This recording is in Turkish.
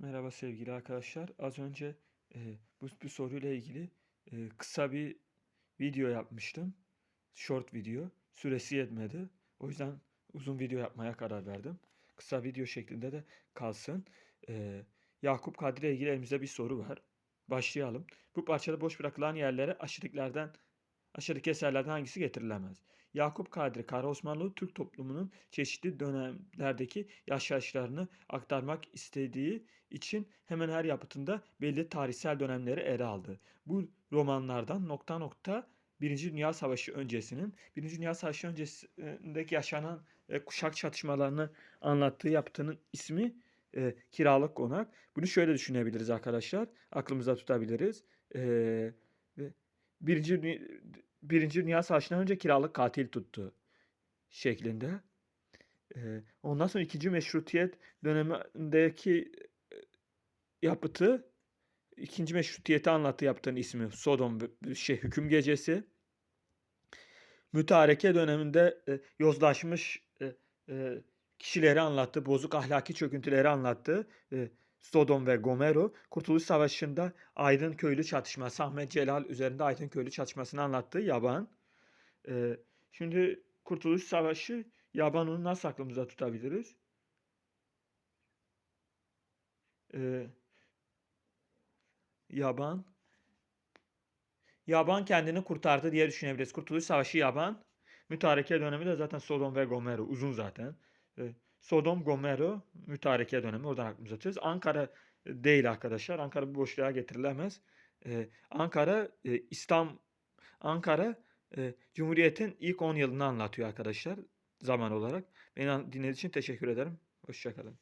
Merhaba sevgili arkadaşlar. Az önce e, bu, bu soruyla ilgili e, kısa bir video yapmıştım. Short video. Süresi yetmedi. O yüzden uzun video yapmaya karar verdim. Kısa video şeklinde de kalsın. E, Yakup Kadri ile ilgili elimizde bir soru var. Başlayalım. Bu parçada boş bırakılan yerlere aşırılıklardan aşağıdaki eserlerden hangisi getirilemez? Yakup Kadri Kara Osmanlı Türk toplumunun çeşitli dönemlerdeki yaşayışlarını aktarmak istediği için hemen her yapıtında belli tarihsel dönemleri ele aldı. Bu romanlardan nokta nokta Birinci Dünya Savaşı öncesinin, Birinci Dünya Savaşı öncesindeki yaşanan e, kuşak çatışmalarını anlattığı yapıtının ismi e, Kiralık Konak. Bunu şöyle düşünebiliriz arkadaşlar. Aklımıza tutabiliriz. E, Birinci, Birinci Dünya Savaşı'ndan önce kiralık katil tuttu şeklinde. Ondan sonra ikinci meşrutiyet dönemindeki yapıtı ikinci meşrutiyeti anlattı yaptığın ismi Sodom şey hüküm gecesi. Mütareke döneminde yozlaşmış kişileri anlattı, bozuk ahlaki çöküntüleri anlattı. E, Sodom ve Gomero. Kurtuluş Savaşı'nda Aydın Köylü çatışması, Ahmet Celal üzerinde Aydın Köylü çatışmasını anlattı Yaban. E, şimdi Kurtuluş Savaşı Yaban'ı nasıl aklımıza tutabiliriz? E, Yaban. Yaban kendini kurtardı diye düşünebiliriz. Kurtuluş Savaşı Yaban. Mütareke dönemi de zaten Sodom ve Gomero. Uzun zaten. E, Sodom, Gomero mütareke dönemi. Oradan aklımıza tutuyoruz. Ankara değil arkadaşlar. Ankara bu boşluğa getirilemez. E, Ankara e, İslam Ankara e, Cumhuriyet'in ilk 10 yılını anlatıyor arkadaşlar zaman olarak. Beni dinlediğiniz için teşekkür ederim. Hoşçakalın.